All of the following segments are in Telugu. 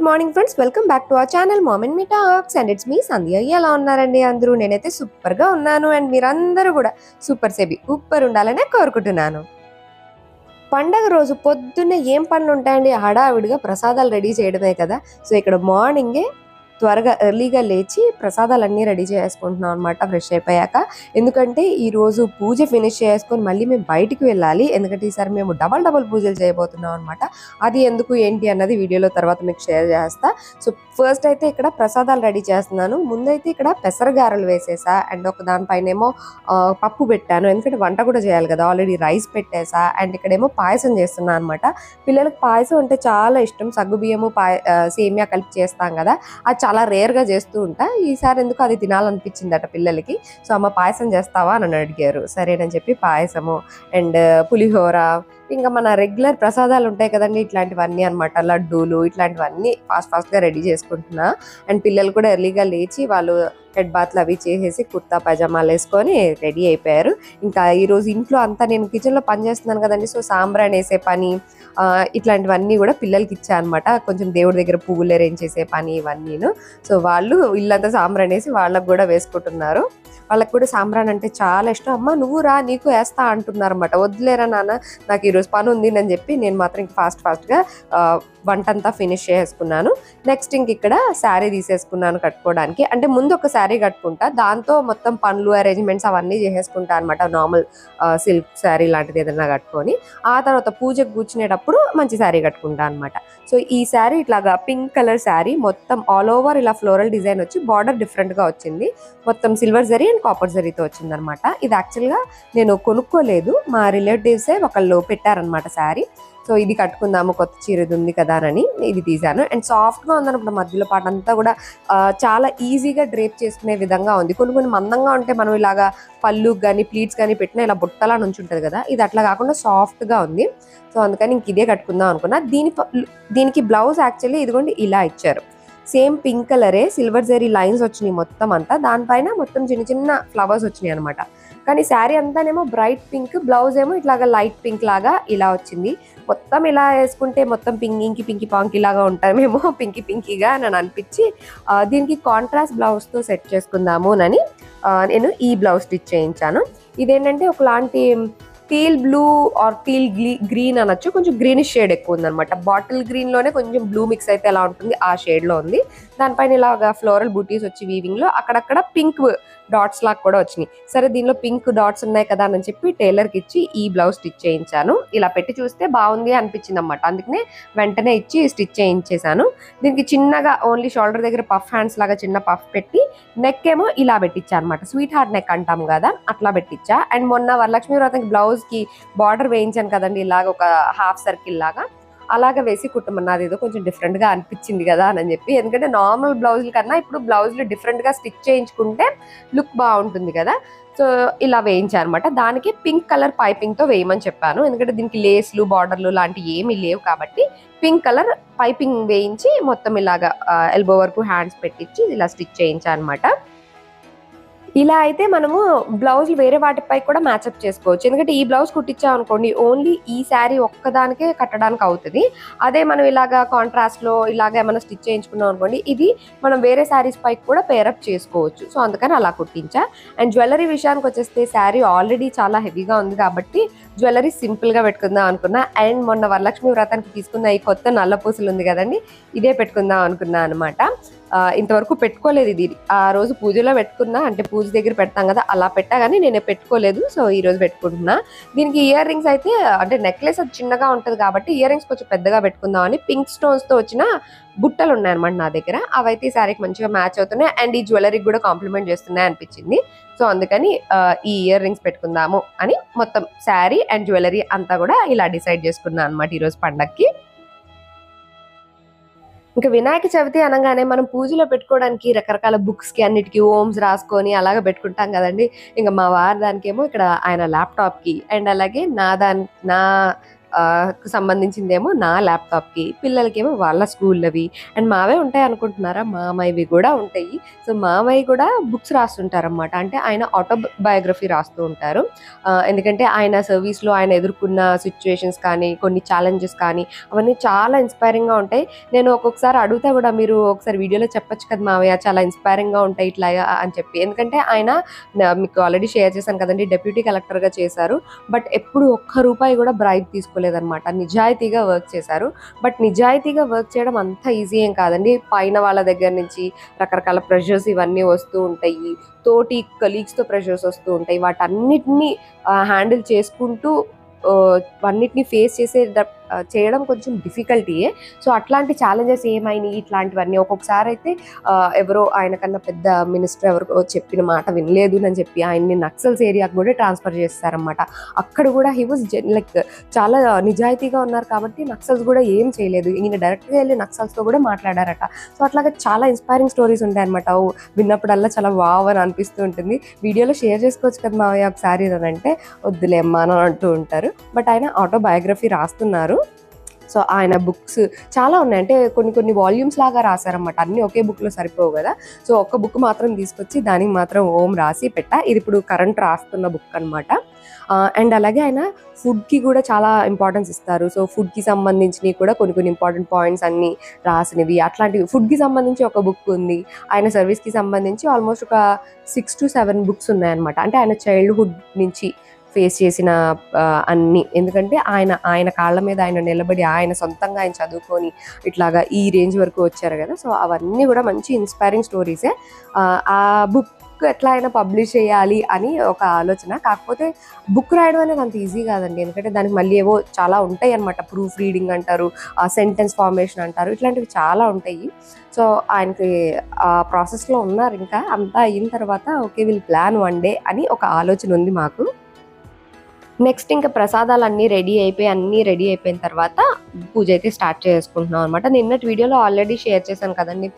Good morning friends welcome back to our channel mom and me talks and it's me Sandhya ఎలా ఉన్నారండి అందరూ? నేనైతే సూపర్గా ఉన్నాను. అండ్ మీరందరూ కూడా సూపర్ సేబి సూపర్ ఉండాలనే కోరుకుంటున్నాను. పండగ రోజు పొద్దున్నే ఏం పనులు ఉంటాయండి? హడావిడిగా ప్రసాదాలు రెడీ చేయడమే కదా. సో ఇక్కడ మార్నింగే త్వరగా ఎర్లీగా లేచి ప్రసాదాలన్నీ రెడీ చేసుకుంటున్నాం అనమాట ఫ్రెష్ అయిపోయాక. ఎందుకంటే ఈ రోజు పూజ ఫినిష్ చేసుకొని మళ్ళీ మేము బయటికి వెళ్ళాలి. ఎందుకంటే ఈసారి మేము డబల్ డబల్ పూజలు చేయబోతున్నాం అనమాట అది ఎందుకు ఏంటి అన్నది వీడియోలో తర్వాత మీకు షేర్ చేస్తా. సో ఫస్ట్ అయితే ఇక్కడ ప్రసాదాలు రెడీ చేస్తున్నాను. ముందైతే ఇక్కడ పెసరగారలు వేసేసా. అండ్ ఒక దానిపైన ఏమో పప్పు పెట్టాను. ఎందుకంటే వంట కూడా చేయాలి కదా. ఆల్రెడీ రైస్ పెట్టేసా. అండ్ ఇక్కడేమో పాయసం చేస్తున్నాను అనమాట పిల్లలకు పాయసం అంటే చాలా ఇష్టం. సగ్గు బియ్యము పాయ సేమియా కలిపి చేస్తాం కదా. ఆ చాలా రేర్గా చేస్తూ ఉంటా. ఈసారి ఎందుకు అది తినాలనిపించిందట పిల్లలకి? సో అమ్మ పాయసం చేస్తావా? అని అడిగారు. సరేనని చెప్పి పాయసము అండ్ పులిహోర ఇంకా మన రెగ్యులర్ ప్రసాదాలు ఉంటాయి కదండి ఇట్లాంటివన్నీ అన్నమాట. లడ్డూలు ఇట్లాంటివన్నీ ఫాస్ట్ ఫాస్ట్గా రెడీ చేసుకుంటున్నా. అండ్ పిల్లలు కూడా ఎర్లీగా లేచి వాళ్ళు హెడ్ బాత్లు అవి చేసేసి కుర్తా పైజామాలు వేసుకొని రెడీ అయిపోయారు. ఇంకా ఈరోజు ఇంట్లో అంతా నేను కిచెన్లో పని చేస్తున్నాను కదండి. సో సాంబ్రాన్ వేసే పని ఇట్లాంటివన్నీ కూడా పిల్లలకి ఇచ్చా అనమాట కొంచెం దేవుడి దగ్గర పువ్వులు అరేంజ్ చేసే పని ఇవన్నీను. సో వాళ్ళు ఇల్లంతా సాంబ్రాన్ వేసి వాళ్ళకు కూడా వేసుకుంటున్నారు. వాళ్ళకి కూడా సాంబ్రాన్ అంటే చాలా ఇష్టం. అమ్మ నువ్వు రా నీకు వేస్తా అంటున్నారు అనమాట వద్దులేరా నాన్న నాకు ఈరోజు పని ఉంది అని చెప్పి నేను మాత్రం ఫాస్ట్ ఫాస్ట్గా వంట అంతా ఫినిష్ చేసుకున్నాను. నెక్స్ట్ ఇంక ఇక్కడ శారీ తీసేసుకున్నాను కట్టుకోవడానికి. అంటే ముందు ఒక శారీ కట్టుకుంటా దాంతో మొత్తం పనులు అరేంజ్మెంట్స్ అవన్నీ చేసేసుకుంటా అనమాట నార్మల్ సిల్క్ శారీ లాంటిది ఏదైనా కట్టుకొని. ఆ తర్వాత పూజకు కూర్చునేటప్పుడు మంచి శారీ కట్టుకుంటా అనమాట సో ఈ శారీ ఇట్లాగా పింక్ కలర్ శారీ మొత్తం ఆల్ ఓవర్ ఇలా ఫ్లోరల్ డిజైన్ వచ్చి బార్డర్ డిఫరెంట్గా వచ్చింది. మొత్తం సిల్వర్ జరీ అండ్ కాపర్ జరీతో వచ్చింది అనమాట ఇది యాక్చువల్గా నేను కొనుక్కోలేదు. మా రిలేటివ్సే ఒకళ్ళు పెట్టారనమాట శారీ సో ఇది కట్టుకుందాము కొత్త చీరది ఉంది కదా అని ఇది తీశాను. అండ్ సాఫ్ట్గా ఉందన్నప్పుడు మధ్యలో పాట అంతా కూడా చాలా ఈజీగా డ్రేప్ చేసుకునే విధంగా ఉంది. కొన్ని కొన్ని మందంగా ఉంటే మనం ఇలాగా పళ్ళు కానీ ప్లీట్స్ కానీ పెట్టినా ఇలా బుట్టలా నుంచి ఉంటుంది కదా ఇది అట్లా కాకుండా సాఫ్ట్గా ఉంది. సో అందుకని ఇంక ఇదే కట్టుకుందాం అనుకున్నా. దీని ప- దీనికి బ్లౌజ్ యాక్చువల్లీ ఇదిగోండి ఇలా ఇచ్చారు. సేమ్ పింక్ కలరే సిల్వర్ జరీ లైన్స్ వచ్చినాయి మొత్తం అంతా. దానిపైన మొత్తం చిన్న చిన్న ఫ్లవర్స్ వచ్చినాయి అనమాట కానీ శారీ అంతానేమో బ్రైట్ పింక్ బ్లౌజ్ ఏమో ఇట్లాగా లైట్ పింక్ లాగా ఇలా వచ్చింది. మొత్తం ఇలా వేసుకుంటే మొత్తం పింకింకి పింకి పాంకి లాగా ఉంటామేమో పింకి పింకీగా అని అనిపించి దీనికి కాంట్రాస్ట్ బ్లౌజ్తో సెట్ చేసుకుందాము అని నేను ఈ బ్లౌజ్ స్టిచ్ చేయించాను. ఇదేంటంటే ఒకలాంటి teal blue or teal green అనొచ్చు. కొంచెం గ్రీనిష్ షేడ్ ఎక్కువ ఉందన్నమాట. బాటిల్ గ్రీన్లోనే కొంచెం బ్లూ మిక్స్ అయితే ఎలా ఉంటుంది ఆ షేడ్లో ఉంది. దానిపైన ఇలాగా ఫ్లోరల్ బూటీస్ వచ్చి వీవింగ్లో అక్కడక్కడ పింక్ డాట్స్ లాగా కూడా వచ్చినాయి. సరే దీనిలో పింక్ డాట్స్ ఉన్నాయి కదా అని చెప్పి టైలర్కి ఇచ్చి ఈ బ్లౌజ్ స్టిచ్ చేయించాను. ఇలా పెట్టి చూస్తే బాగుంది అనిపించింది అనమాట అందుకనే వెంటనే ఇచ్చి స్టిచ్ చేయించేశాను. దీనికి చిన్నగా ఓన్లీ షోల్డర్ దగ్గర పఫ్ హ్యాండ్స్ లాగా చిన్న పఫ్ పెట్టి నెక్ ఏమో ఇలా పెట్టించా అనమాట స్వీట్ హార్ట్ నెక్ అంటాం కదా అట్లా పెట్టించా. అండ్ మొన్న వరలక్ష్మి వ్రతంకి బ్లౌజ్ కి బార్డర్ వేయించాను కదండి ఇలాగ ఒక హాఫ్ సర్కిల్ లాగా. అలాగ వేసి కుట్టమన్నది ఏదో కొంచెం డిఫరెంట్గా అనిపించింది కదా అని చెప్పి ఎందుకంటే నార్మల్ బ్లౌజుల కన్నా ఇప్పుడు బ్లౌజులు డిఫరెంట్గా స్టిచ్ చేయించుకుంటే లుక్ బాగుంటుంది కదా. సో ఇలా వేయించాను అనమాట దానికి పింక్ కలర్ పైపింగ్తో వేయమని చెప్పాను. ఎందుకంటే దీనికి లేస్లు బార్డర్లు లాంటివి ఏమీ లేవు కాబట్టి పింక్ కలర్ పైపింగ్ వేయించి మొత్తం ఇలాగా ఎల్బో వరకు హ్యాండ్స్ పెట్టించి ఇలా స్టిచ్ చేయించాను అనమాట ఇలా అయితే మనము బ్లౌజ్ వేరే వాటిపై కూడా మ్యాచ్అప్ చేసుకోవచ్చు. ఎందుకంటే ఈ బ్లౌజ్ కుట్టించాం అనుకోండి ఓన్లీ ఈ శారీ ఒక్కదానికే కట్టడానికి అవుతుంది. అదే మనం ఇలాగా కాంట్రాస్ట్లో ఇలాగ ఏమైనా స్టిచ్ చేయించుకున్నాం అనుకోండి ఇది మనం వేరే శారీస్ పై కూడా పేరప్ చేసుకోవచ్చు. సో అందుకని అలా కుట్టించా. అండ్ జ్యువెలరీ విషయానికి వచ్చేస్తే శారీ ఆల్రెడీ చాలా హెవీగా ఉంది కాబట్టి జ్యువెలరీ సింపుల్గా పెట్టుకుందాం అనుకున్నా. అండ్ మొన్న వరలక్ష్మి వ్రతానికి తీసుకున్న ఈ కొత్త నల్ల పూసలు ఉంది కదండి ఇదే పెట్టుకుందాం అనుకున్నా అనమాట. ఇంతవరకు పెట్టుకోలేదు ఇది. ఆ రోజు పూజలో పెట్టుకున్నా అంటే పూజ దగ్గర పెడతాం కదా అలా పెట్టా కానీ నేను పెట్టుకోలేదు. సో ఈ రోజు పెట్టుకుంటున్నా. దీనికి ఇయర్ రింగ్స్ అయితే అంటే నెక్లెస్ అది చిన్నగా ఉంటుంది కాబట్టి ఇయర్ రింగ్స్ కొంచెం పెద్దగా పెట్టుకుందాం అని పింక్ స్టోన్స్తో వచ్చిన బుట్టలు ఉన్నాయన్నమాట నా దగ్గర. అవైతే ఈ శారీకి మంచిగా మ్యాచ్ అవుతున్నాయి. అండ్ ఈ జ్యువెలరీకి కూడా కాంప్లిమెంట్ చేస్తున్నాయి అనిపించింది. సో అందుకని ఈ ఇయర్ రింగ్స్ పెట్టుకుందాము అని మొత్తం శారీ అండ్ జ్యువెలరీ అంతా కూడా ఇలా డిసైడ్ చేసుకున్నాను అనమాట ఈరోజు పండక్కి. ఇంకా వినాయక చవితి అనగానే మనం పూజలో పెట్టుకోవడానికి రకరకాల బుక్స్కి అన్నిటికీ ఓమ్స్ రాసుకొని అలాగ పెట్టుకుంటాం కదండి. ఇంకా మా వారి దానికేమో ఇక్కడ ఆయన ల్యాప్టాప్కి అండ్ అలాగే నా దాని నా సంబంధించిందేమో నా ల్యాప్టాప్కి పిల్లలకేమో వాళ్ళ స్కూళ్ళవి అండ్ మావే ఉంటాయి అనుకుంటున్నారా? మామయ్యవి కూడా ఉంటాయి. సో మామయ్య కూడా బుక్స్ రాస్తుంటారనమాట అంటే ఆయన ఆటోబయోగ్రఫీ రాస్తూ ఉంటారు. ఎందుకంటే ఆయన సర్వీస్లో ఆయన ఎదుర్కొన్న సిచ్యువేషన్స్ కానీ కొన్ని ఛాలెంజెస్ కానీ అవన్నీ చాలా ఇన్స్పైరింగ్గా ఉంటాయి. నేను ఒక్కొక్కసారి అడుగుతా కూడా మీరు ఒకసారి వీడియోలో చెప్పొచ్చు కదా మావయ్య? చాలా ఇన్స్పైరింగ్గా ఉంటాయి ఇట్లా అని చెప్పి. ఎందుకంటే ఆయన మీకు ఆల్రెడీ షేర్ చేశాను కదండి డెప్యూటీ కలెక్టర్గా చేశారు. బట్ ఎప్పుడు ఒక్క రూపాయి కూడా బ్రైబ్ తీసుకోలేదన్నమాట నిజాయితీగా వర్క్ చేశారు. బట్ నిజాయితీగా వర్క్ చేయడం అంత ఈజీ ఏం కాదండి. పైన వాళ్ళ దగ్గర నుంచి రకరకాల ప్రెషర్స్ ఇవన్నీ వస్తూ ఉంటాయి. తోటి కలీగ్స్తో ప్రెషర్స్ వస్తూ ఉంటాయి. వాటన్నిటినీ హ్యాండిల్ చేసుకుంటూ అన్నిటిని ఫేస్ చేసే చేయడం కొంచెం డిఫికల్టీయే సో అట్లాంటి ఛాలెంజెస్ ఏమైనాయి? ఇట్లాంటివన్నీ ఒక్కొక్కసారి అయితే ఎవరో ఆయన కన్నా పెద్ద మినిస్టర్ ఎవరికో చెప్పిన మాట వినలేదు అని చెప్పి ఆయన్ని నక్సల్స్ ఏరియాకి కూడా ట్రాన్స్ఫర్ చేస్తారనమాట అక్కడ కూడా హీ వాజ్ లైక్ చాలా నిజాయితీగా ఉన్నారు కాబట్టి నక్సల్స్ కూడా ఏం చేయలేదు. ఈయన డైరెక్ట్గా వెళ్ళి నక్సల్స్తో కూడా మాట్లాడారట. సో అట్లాగే చాలా ఇన్స్పైరింగ్ స్టోరీస్ ఉంటాయి అనమాట విన్నప్పుడల్లా చాలా వావ్ అని అనిపిస్తూ ఉంటుంది. వీడియోలో షేర్ చేసుకోవచ్చు కదా మావయ్య ఒకసారి అని అంటే వద్దులే అమ్మా అని అంటూ ఉంటారు. బట్ ఆయన ఆటోబయోగ్రఫీ రాస్తున్నారు. సో ఆయన బుక్స్ చాలా ఉన్నాయి. అంటే కొన్ని కొన్ని వాల్యూమ్స్ లాగా రాశారన్నమాట. అన్ని ఒకే బుక్లో సరిపోవు కదా. సో ఒక్క బుక్ మాత్రం తీసుకొచ్చి దానికి మాత్రం ఓం రాసి పెట్టా. ఇది ఇప్పుడు కరెంట్ రాస్తున్న బుక్ అనమాట అండ్ అలాగే ఆయన ఫుడ్కి కూడా చాలా ఇంపార్టెన్స్ ఇస్తారు. సో ఫుడ్కి సంబంధించినవి కూడా కొన్ని కొన్ని ఇంపార్టెంట్ పాయింట్స్ అన్ని రాసినవి. అట్లాంటివి ఫుడ్కి సంబంధించి ఒక బుక్ ఉంది. ఆయన సర్వీస్కి సంబంధించి ఆల్మోస్ట్ ఒక సిక్స్ టు సెవెన్ బుక్స్ ఉన్నాయన్నమాట. అంటే ఆయన చైల్డ్హుడ్ నుంచి ఫేస్ చేసిన అన్ని. ఎందుకంటే ఆయన ఆయన కాళ్ళ మీద ఆయన నిలబడి ఆయన సొంతంగా ఆయన చదువుకొని ఇట్లాగా ఈ రేంజ్ వరకు వచ్చారు కదా. సో అవన్నీ కూడా మంచి ఇన్స్పైరింగ్ స్టోరీసే ఆ, బుక్ ఎట్లా అయినా పబ్లిష్ చేయాలి అని ఒక ఆలోచన. కాకపోతే బుక్ రాయడం అనేది అంత ఈజీ కాదండి. ఎందుకంటే దానికి మళ్ళీ ఏవో చాలా ఉంటాయి అనమాట ప్రూఫ్ రీడింగ్ అంటారు సెంటెన్స్ ఫార్మేషన్ అంటారు. ఇట్లాంటివి చాలా ఉంటాయి. సో ఆయనకి ఆ ప్రాసెస్లో ఉన్నారు ఇంకా. అంతా అయిన తర్వాత ఓకే వీళ్ళు ప్లాన్ వన్ డే అని ఒక ఆలోచన ఉంది మాకు. నెక్స్ట్ ఇంకా ప్రసాదాలు అన్నీ రెడీ అయిపోయి అన్నీ రెడీ అయిపోయిన తర్వాత పూజ అయితే స్టార్ట్ చేసుకుంటున్నాం అనమాట నిన్నటి వీడియోలో ఆల్రెడీ షేర్ చేశాను కదండి.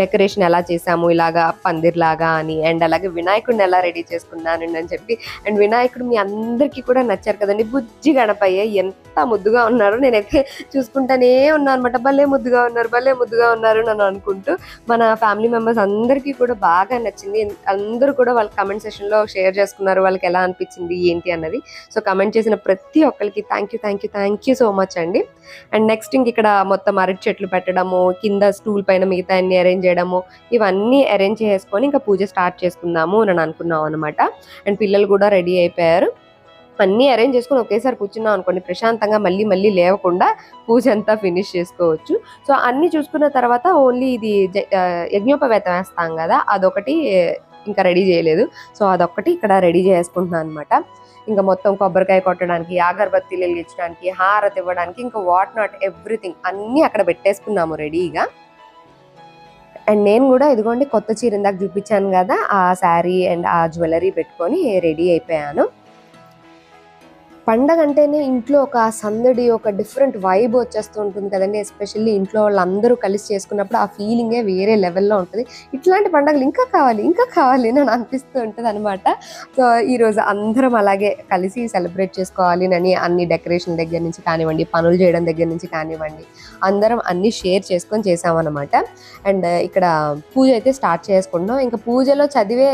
డెకరేషన్ ఎలా చేసాము ఇలాగా పందిర్లాగా అని అండ్ అలాగే వినాయకుడిని ఎలా రెడీ చేసుకున్నాను అని చెప్పి. అండ్ వినాయకుడు మీ అందరికీ కూడా నచ్చారు కదండి. బుజ్జి గణపయ్య ఎంత ముద్దుగా ఉన్నారో. నేనైతే చూసుకుంటానే ఉన్నాను అనమాట భలే ముద్దుగా ఉన్నారు భలే ముద్దుగా ఉన్నారు నన్ను అనుకుంటూ. మన ఫ్యామిలీ మెంబర్స్ అందరికీ కూడా బాగా నచ్చింది. అందరూ కూడా వాళ్ళ కమెంట్ సెషన్లో షేర్ చేసుకున్నారు వాళ్ళకి ఎలా అనిపించింది ఏంటి అన్నది. సో కమెంట్ చేసిన ప్రతి ఒక్కరికి thank you thank you thank you so much అండి. అండ్ నెక్స్ట్ ఇంక ఇక్కడ మొత్తం అరటి చెట్లు పెట్టడము కింద స్టూల్ పైన మిగతా అన్ని అరేంజ్ చేయడము ఇవన్నీ అరేంజ్ చేసుకొని ఇంకా పూజ స్టార్ట్ చేసుకుందాము అని అనుకున్నాం అనమాట అండ్ పిల్లలు కూడా రెడీ అయిపోయారు. అన్నీ అరేంజ్ చేసుకొని ఒకేసారి కూర్చున్నాం అనుకోండి ప్రశాంతంగా మళ్ళీ మళ్ళీ లేవకుండా పూజ అంతా ఫినిష్ చేసుకోవచ్చు. సో అన్నీ చూసుకున్న తర్వాత ఓన్లీ ఇది జ- యజ్ఞోపవేతం వేస్తాం కదా అదొకటి ఇంకా రెడీ చేయలేదు. సో అదొక్కటి ఇక్కడ రెడీ చేసుకుంటున్నాను అనమాట ఇంకా మొత్తం కొబ్బరికాయ కొట్టడానికి అగరబత్తీలు వెలిగించడానికి హారతి ఇవ్వడానికి ఇంకా వాట్ నాట్ ఎవ్రీథింగ్ అన్నీ అక్కడ పెట్టేసుకున్నాము రెడీగా. అండ్ నేను కూడా ఇదిగోండి కొత్త చీర ఇందాక చూపించాను కదా ఆ శారీ అండ్ ఆ జ్యువెలరీ పెట్టుకొని రెడీ అయిపోయాను. పండగ అంటేనే ఇంట్లో ఒక సందడి ఒక డిఫరెంట్ వైబ్ వచ్చేస్తూ ఉంటుంది కదండి. ఎస్పెషల్లీ ఇంట్లో వాళ్ళందరూ కలిసి చేసుకున్నప్పుడు ఆ ఫీలింగే వేరే లెవెల్లో ఉంటుంది. ఇట్లాంటి పండుగలు ఇంకా కావాలి ఇంకా కావాలి అని అనిపిస్తూ ఉంటుంది అనమాట సో ఈరోజు అందరం అలాగే కలిసి సెలబ్రేట్ చేసుకోవాలి అని అన్ని డెకరేషన్ దగ్గర నుంచి కానివ్వండి పనులు చేయడం దగ్గర నుంచి కానివ్వండి అందరం అన్ని షేర్ చేసుకొని చేసామన్నమాట. అండ్ ఇక్కడ పూజ అయితే స్టార్ట్ చేసుకుంటున్నాం. ఇంకా పూజలో చదివే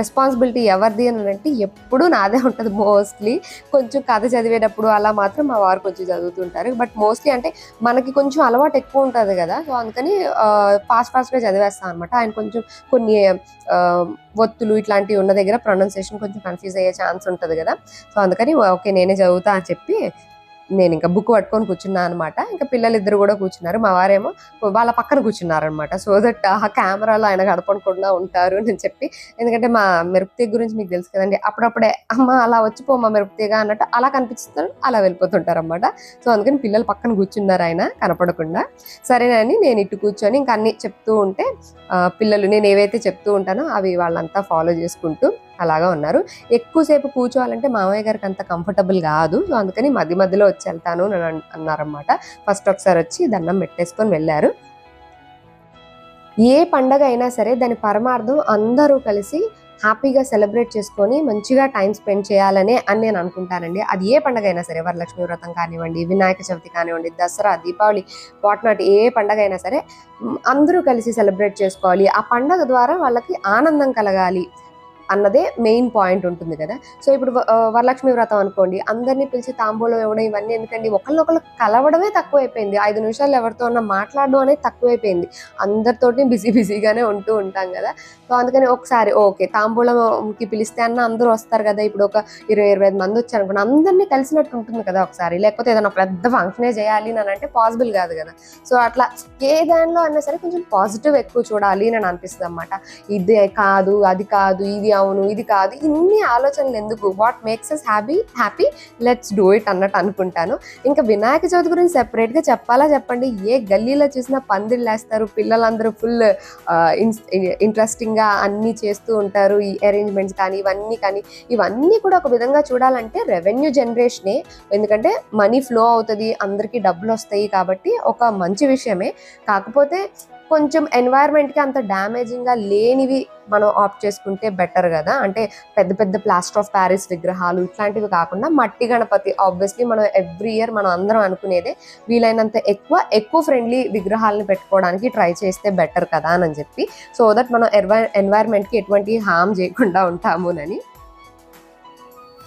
రెస్పాన్సిబిలిటీ ఎవరిది అని అంటే ఎప్పుడూ నాదే ఉంటుంది మోస్ట్లీ. కొంచెం కథ చదివేటప్పుడు అలా మాత్రం మా వారు కొంచెం చదువుతుంటారు. బట్ మోస్ట్లీ అంటే మనకి కొంచెం అలవాటు ఎక్కువ ఉంటుంది కదా. సో అందుకని ఫాస్ట్ ఫాస్ట్గా చదివేస్తాను అనమాట ఆయన కొంచెం కొన్ని ఒత్తులు ఇట్లాంటివి ఉన్న దగ్గర ప్రొనౌన్సియేషన్ కొంచెం కన్ఫ్యూజ్ అయ్యే ఛాన్స్ ఉంటుంది కదా. సో అందుకని ఓకే నేనే చదువుతా అని చెప్పి నేను ఇంకా బుక్ పట్టుకొని కూర్చున్నా అనమాట ఇంకా పిల్లలు ఇద్దరు కూడా కూర్చున్నారు. మా వారేమో వాళ్ళ పక్కన కూర్చున్నారనమాట సో దట్ ఆ కెమెరాలో ఆయన కనపడకుండా ఉంటారు అని చెప్పి. ఎందుకంటే మా మెరుపుతీగ గురించి మీకు తెలుసు కదండి. అప్పుడప్పుడే అమ్మ అలా వచ్చిపోమ్మా మెరుపుతీగ అన్నట్టు అలా కనిపిస్తారు అలా వెళ్ళిపోతుంటారు అనమాట సో అందుకని పిల్లలు పక్కన కూర్చున్నారు ఆయన కనపడకుండా. సరేనని నేను ఇటు కూర్చొని ఇంకా అన్ని చెప్తూ ఉంటే పిల్లలు నేను ఏవైతే చెప్తూ ఉంటానో అవి వాళ్ళంతా ఫాలో చేసుకుంటూ అలాగా ఉన్నారు. ఎక్కువసేపు కూర్చోవాలంటే మామయ్య గారికి అంత కంఫర్టబుల్ కాదు. సో అందుకని మధ్య మధ్యలో వచ్చి వెళ్తాను అని అన్- ఫస్ట్ ఒకసారి వచ్చి దండం పెట్టేసుకొని వెళ్ళారు. ఏ పండగ అయినా సరే దాని పరమార్థం అందరూ కలిసి హ్యాపీగా సెలబ్రేట్ చేసుకొని మంచిగా టైం స్పెండ్ చేయాలనే అని నేను అనుకుంటానండి. అది ఏ పండగ అయినా సరే వరలక్ష్మి వ్రతం కానివ్వండి వినాయక చవితి కానివ్వండి దసరా దీపావళి వాట్నాట్ ఏ పండగ అయినా సరే అందరూ కలిసి సెలబ్రేట్ చేసుకోవాలి. ఆ పండగ ద్వారా వాళ్ళకి ఆనందం కలగాలి. అన్నదే మెయిన్ పాయింట్ ఉంటుంది కదా. సో ఇప్పుడు వ- వరలక్ష్మి వ్రతం అనుకోండి అందరినీ పిలిచి తాంబూలం ఇవ్వడం ఇవన్నీ ఎందుకండి? ఒకళ్ళొకళ్ళు కలవడమే తక్కువైపోయింది. ఐదు నిమిషాలు ఎవరితో ఉన్నా మాట్లాడడం అనేది తక్కువైపోయింది. అందరితోటి బిజీ బిజీగానే ఉంటూ ఉంటాం కదా. సో అందుకని ఒకసారి ఓకే తాంబూలంకి పిలిస్తే అన్న అందరూ వస్తారు కదా. ఇప్పుడు ఒక ఇరవై ఇరవై ఐదు మంది వచ్చారు అనుకోండి అందరినీ కలిసినట్టు ఉంటుంది కదా ఒకసారి. లేకపోతే ఏదైనా పెద్ద ఫంక్షనే చేయాలి అని అంటే పాసిబుల్ కాదు కదా. సో అట్లా ఏ దానిలో అయినా సరే కొంచెం పాజిటివ్ ఎక్కువ చూడాలి అని అనిపిస్తుంది అనమాట ఇది కాదు అది కాదు ఇది అవును ఇది కాదు. ఇన్ని ఆలోచనలు ఎందుకు? What makes us happy happy let's do it అన్నట్టు అనుకుంటాను. ఇంకా వినాయక చవితి గురించి సెపరేట్గా చెప్పాలా చెప్పండి? ఏ గల్లీలో చూసినా పందిళ్ళు వేస్తారు పిల్లలందరూ ఫుల్ ఇంట్రెస్టింగ్గా అన్నీ చేస్తూ ఉంటారు. ఈ అరేంజ్మెంట్స్ కానీ ఇవన్నీ కానీ ఇవన్నీ కూడా ఒక విధంగా చూడాలంటే రెవెన్యూ జనరేషనే ఎందుకంటే మనీ ఫ్లో అవుతుంది అందరికీ డబ్బులు వస్తాయి కాబట్టి ఒక మంచి విషయమే. కాకపోతే కొంచెం ఎన్వైర్న్మెంట్కి అంత డ్యామేజింగ్గా లేనివి మనం ఆప్ట్ చేసుకుంటే బెటర్ కదా. అంటే పెద్ద పెద్ద ప్లాస్టర్ ఆఫ్ ప్యారిస్ విగ్రహాలు ఇట్లాంటివి కాకుండా మట్టి గణపతి ఆబ్వియస్లీ మనం ఎవ్రీ ఇయర్ మనం అందరం అనుకునేదే వీలైనంత ఎక్కువ ఎక్కువ ఫ్రెండ్లీ విగ్రహాలను పెట్టుకోవడానికి ట్రై చేస్తే బెటర్ కదా అని చెప్పి. సో దట్ మనం ఎన్వై ఎన్వైర్న్మెంట్కి ఎటువంటి హామ్ చేయకుండా ఉంటామునని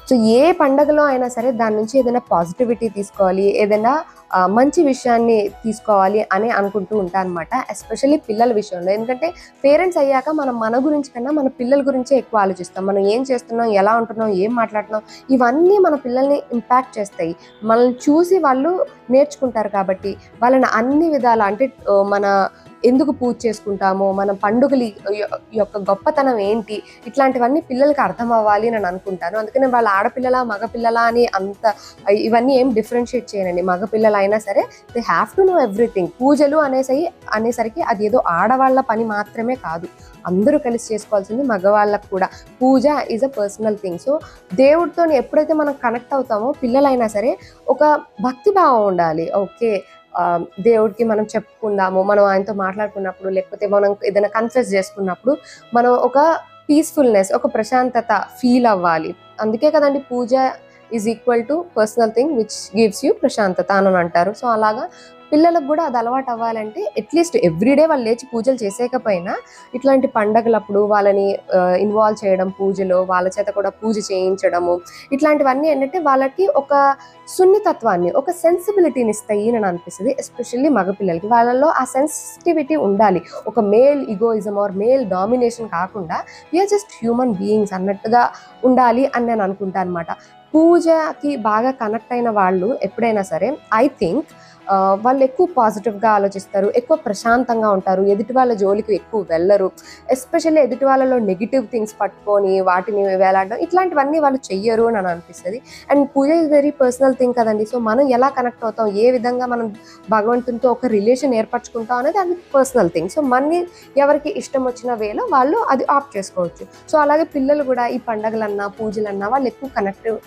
సో ఏ పండగలో అయినా సరే దాని నుంచి ఏదైనా పాజిటివిటీ తీసుకోవాలి ఏదైనా మంచి విషయాన్ని తీసుకోవాలి అని అనుకుంటూ ఉంటాను అనమాట ఎస్పెషల్లీ పిల్లల విషయంలో. ఎందుకంటే పేరెంట్స్ అయ్యాక మనం మన గురించి కన్నా మన పిల్లల గురించే ఎక్కువ ఆలోచిస్తాం. మనం ఏం చేస్తున్నాం ఎలా ఉంటున్నాం ఏం మాట్లాడుతున్నాం ఇవన్నీ మన పిల్లల్ని ఇంపాక్ట్ చేస్తాయి. మనల్ని చూసి వాళ్ళు నేర్చుకుంటారు కాబట్టి వాళ్ళని అన్ని విధాల అంటే మన ఎందుకు పూజ చేసుకుంటామో? మన పండుగలు యొక్క గొప్పతనం ఏంటి? ఇట్లాంటివన్నీ పిల్లలకి అర్థం అవ్వాలి అని అనుకుంటాను. అందుకనే వాళ్ళ ఆడపిల్లల మగపిల్లల అని అంత ఇవన్నీ ఏం డిఫరెన్షియేట్ చేయనండి. మగపిల్లలు అయినా సరే they have to know everything. పూజలు అనేసి అనేసరికి అది ఏదో ఆడవాళ్ళ పని మాత్రమే కాదు. అందరూ కలిసి చేసుకోవాల్సింది మగవాళ్ళకు కూడా. Pooja is a personal thing so దేవుడితో ఎప్పుడైతే మనం కనెక్ట్ అవుతామో పిల్లలైనా సరే ఒక భక్తి భావం ఉండాలి. ఓకే. దేవుడికి మనం చెప్పుకుందాము మనం ఆయనతో మాట్లాడుకున్నప్పుడు లేకపోతే మనం ఏదైనా కన్ఫ్యూజ్ చేసుకున్నప్పుడు మనం ఒక పీస్ఫుల్నెస్ ఒక ప్రశాంతత ఫీల్ అవ్వాలి. అందుకే కదండి pooja is equal to personal thing which gives you ప్రశాంతత అని అంటారు. సో అలాగా పిల్లలకు కూడా అది అలవాటు అవ్వాలంటే అట్లీస్ట్ ఎవ్రీడే వాళ్ళు లేచి పూజలు చేసేకపోయినా ఇట్లాంటి పండగలప్పుడు వాళ్ళని ఇన్వాల్వ్ చేయడం పూజలో వాళ్ళ చేత కూడా పూజ చేయించడము ఇట్లాంటివన్నీ ఏంటంటే వాళ్ళకి ఒక సున్నితత్వాన్ని ఒక సెన్సిబిలిటీని ఇస్తాయి అని అనిపిస్తుంది ఎస్పెషల్లీ మగపిల్లలకి. వాళ్ళలో ఆ సెన్సిటివిటీ ఉండాలి. ఒక male egoism or male domination కాకుండా we are just human beings అన్నట్టుగా ఉండాలి అని నేను అనుకుంటాను అనమాట పూజకి బాగా కనెక్ట్ అయిన వాళ్ళు ఎప్పుడైనా సరే ఐ థింక్ వాళ్ళు ఎక్కువ పాజిటివ్గా ఆలోచిస్తారు ఎక్కువ ప్రశాంతంగా ఉంటారు ఎదుటి వాళ్ళ జోలికి ఎక్కువ వెళ్ళరు ఎస్పెషల్లీ ఎదుటి వాళ్ళలో నెగిటివ్ థింగ్స్ పట్టుకొని వాటిని వేలాడడం ఇట్లాంటివన్నీ వాళ్ళు చెయ్యరు అని నాకు అనిపిస్తుంది. And pooja is very personal thing కదండి సో మనం ఎలా కనెక్ట్ అవుతాం ఏ విధంగా మనం భగవంతునితో ఒక రిలేషన్ ఏర్పరచుకుంటాం అనేది అది పర్సనల్ థింగ్ సో మన్ని ఎవరికి ఇష్టం వచ్చిన వేలో వాళ్ళు అది ఆప్ట్ చేసుకోవచ్చు. సో అలాగే పిల్లలు కూడా ఈ పండగలన్నా పూజలన్నా వాళ్ళు ఎక్కువ కనెక్ట్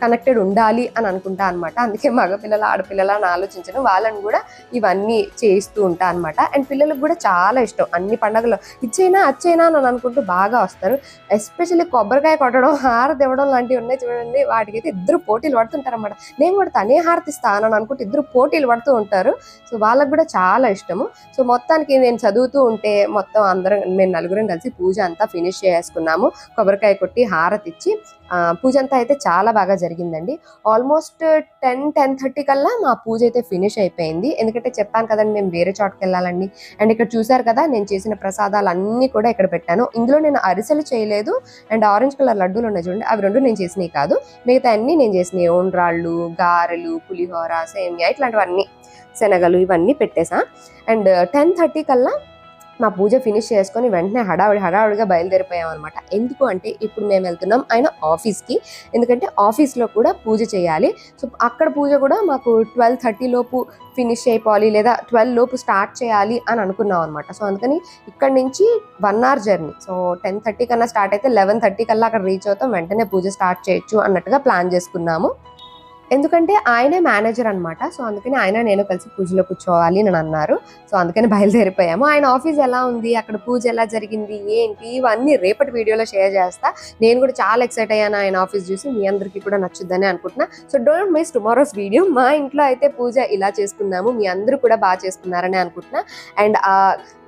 కనెక్టెడ్ ఉండాలి అని అనుకుంటా అనమాట అందుకే మగపిల్లలు ఆడపిల్లలు అని ఆలోచించడం వాళ్ళని కూడా ఇవన్నీ చేయిస్తూ ఉంటా అనమాట అండ్ పిల్లలకు కూడా చాలా ఇష్టం. అన్ని పండగలు ఇచ్చైనా అచ్చైనా అని అనుకుంటూ బాగా వస్తారు. ఎస్పెషల్లీ కొబ్బరికాయ కొట్టడం హారతి ఇవ్వడం లాంటివి ఉన్నాయి చూడండి. వాటికైతే ఇద్దరు పోటీలు పడుతుంటారనమాట నేను కూడా తనే హారతిస్తా అని అనుకుంటే ఇద్దరు పోటీలు పడుతూ ఉంటారు. సో వాళ్ళకు కూడా చాలా ఇష్టము. సో మొత్తానికి నేను చదువుతూ ఉంటే మొత్తం అందరం మేము నలుగురం కలిసి పూజ అంతా ఫినిష్ చేసుకున్నాము. కొబ్బరికాయ కొట్టి హారతి ఇచ్చి ఆ, పూజ అంతా అయితే చాలా బాగా జరిగిందండి. ఆల్మోస్ట్ టెన్ టెన్ థర్టీ కల్లా మా పూజ అయితే ఫినిష్ అయిపోయింది. ఎందుకంటే చెప్పాను కదండి మేము వేరే చోటుకి వెళ్ళాలండి. అండ్ ఇక్కడ చూసారు కదా నేను చేసిన ప్రసాదాలు అన్నీ కూడా ఇక్కడ పెట్టాను. ఇందులో నేను అరిసెలు చేయలేదు. అండ్ ఆరెంజ్ కలర్ లడ్డూలు ఉన్నాయి చూడండి అవి రెండు నేను చేసినవి కాదు. మిగతా అన్ని నేను చేసినవి ఓన్రాళ్ళు గారెలు పులిహోర సేమియా ఇట్లాంటివన్నీ శనగలు ఇవన్నీ పెట్టేసా. అండ్ టెన్ థర్టీ కల్లా మా పూజ ఫినిష్ చేసుకొని వెంటనే హడావిడి హడావిడిగా బయలుదేరిపోయాం అనమాట ఎందుకు అంటే ఇప్పుడు మేము వెళ్తున్నాం ఆయన ఆఫీస్కి ఎందుకంటే ఆఫీస్లో కూడా పూజ చేయాలి. సో అక్కడ పూజ కూడా మాకు ట్వెల్వ్ థర్టీ లోపు ఫినిష్ అయిపోవాలి లేదా ట్వెల్వ్ లోపు స్టార్ట్ చేయాలి అని అనుకున్నాం అనమాట సో అందుకని ఇక్కడ నుంచి one hour journey so ten thirty కన్నా స్టార్ట్ అయితే లెవెన్ థర్టీ కల్లా అక్కడ రీచ్ అవుతాం. వెంటనే పూజ స్టార్ట్ చేయొచ్చు అన్నట్టుగా ప్లాన్ చేసుకున్నాము. ఎందుకంటే ఆయనే మేనేజర్ అన్నమాట. సో అందుకని ఆయన నేను కలిసి పూజలో కూర్చోవాలి అని అన్నారు సో అందుకని బయలుదేరిపోయాము. ఆయన ఆఫీస్ ఎలా ఉంది? అక్కడ పూజ ఎలా జరిగింది? ఏంటి? ఇవన్నీ రేపటి వీడియోలో షేర్ చేస్తా. నేను కూడా చాలా ఎక్సైట్ అయ్యాను ఆయన ఆఫీస్ చూసి. మీ అందరికీ కూడా నచ్చుద్దని అనుకుంటున్నా. So don't miss tomorrow's video మా ఇంట్లో అయితే పూజ ఇలా చేసుకున్నాము. మీ అందరూ కూడా బాగా చేసుకున్నారని అనుకుంటున్నా. అండ్ ఆ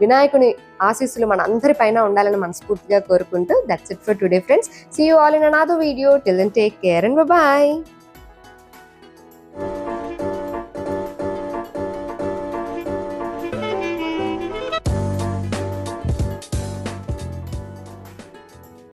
వినాయకుని ఆశీస్సులు మన అందరి పైన ఉండాలని మనస్ఫూర్తిగా కోరుకుంటూ that's it for today friends see you all in another video till then take care and bye